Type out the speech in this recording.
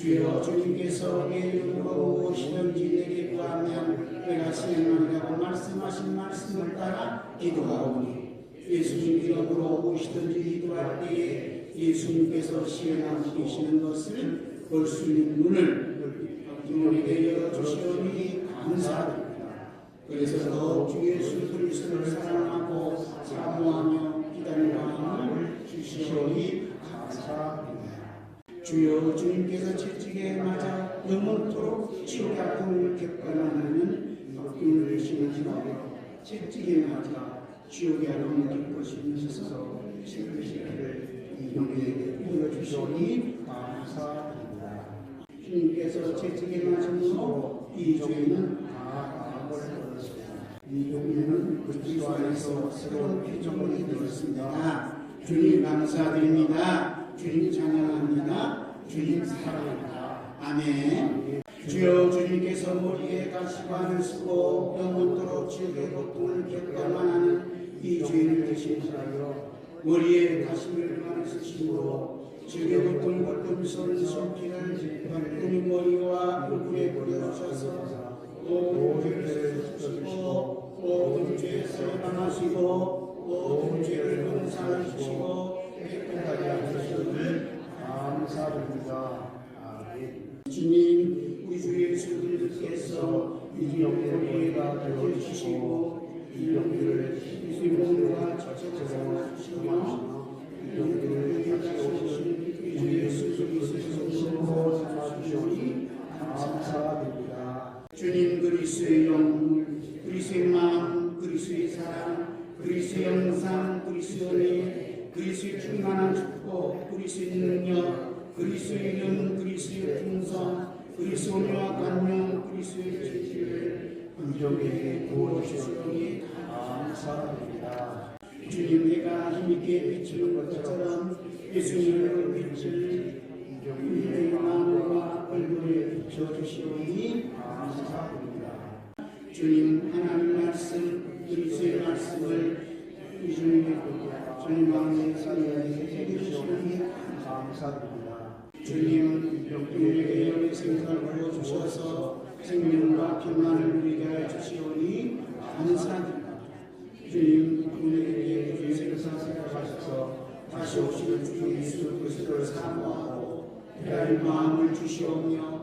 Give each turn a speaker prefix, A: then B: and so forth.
A: 주여 주님께서 내 이름으로 무엇이든지 내게 구하면 내가 수행하리라고 말씀하신 말씀을 따라 기도하오니 예수님 이름으로 무엇이든지 기도할 때에 예수님께서 시행하고 계시는 것을 볼 수 있는 눈을 우리에게 열어주시오니 감사드립니다. 그래서 더욱 주 예수 그리스도를 사랑하고 사모하며 기다리는 마음을 주시오니 감사합니다. 주여 주님께서 채찍에 맞아 영원토록 치욕 아픔을 겪어나는 박근을 주시면서 채찍에 맞아 지옥의 아픔을 겪으시면서 채찍을 이용에게 보여주시오니 감사합니다. 주님께서 채찍에 맞음으로 이 죄는 다 나아버렸습니다. 이 용에는 그리스도 안에서 새로운 피조물이 되었습니다. 주님 감사드립니다. 주님 찬양합니다. 주님 사랑합니다. 아멘. 주여 주님께서 머리에 가시관을 쓰고 영원토록 지옥의 고통을 겪어만 하는 이 죄를 대신하여 머리에 많이 쓰심으로 지옥의 고통을 겪은 손 손길을 박근의 머리와 얼굴에 뿌려주셔서 모든 죄를 주시고 모든 죄에서 해방하시고 모든 죄를 용서해 주시고 깨끗하게 하시기를 감사드립니다. 아멘. 주님, 우리 주 예수 그리스도께서 이 영혼에다 되어주시고 이 영혼을 이스님과 자체적으로 주시며 이 영혼을 가져오신 우리 주 예수 그리스도로 삼아주시니 감사드립니다. 주님 그리스도의 영물, 그리스도의 마음, 그리스도의 사랑, 그리스도의 영상, 그리스도의 그리스도의 충만한 축복, 그리스도의 능력, 그리스도의 이름, 그리스도의 풍성, 그리스도의 관용, 그리스도의 진실을 긍정에게 부어주시오니 감사드립니다. 주님 내가 힘있게 비추는 것처럼 예수님의 빛을 우리의 마음과 얼굴에 비춰주시오니 감사드립니다. 주님 하나님 말씀 그리스도의 말씀을 주님의 주님 마음에 살리게 해주시오니 감사드립니다. 주님은 우리에게 영의 생사를 부어주셔서 생명과 평안을 누리게 해주시오니 감사드립니다. 주님 우리에게 생사를 가셔서 다시 오시는 주 예수 그리스도를 사모하고 기다릴 마음을 주시오며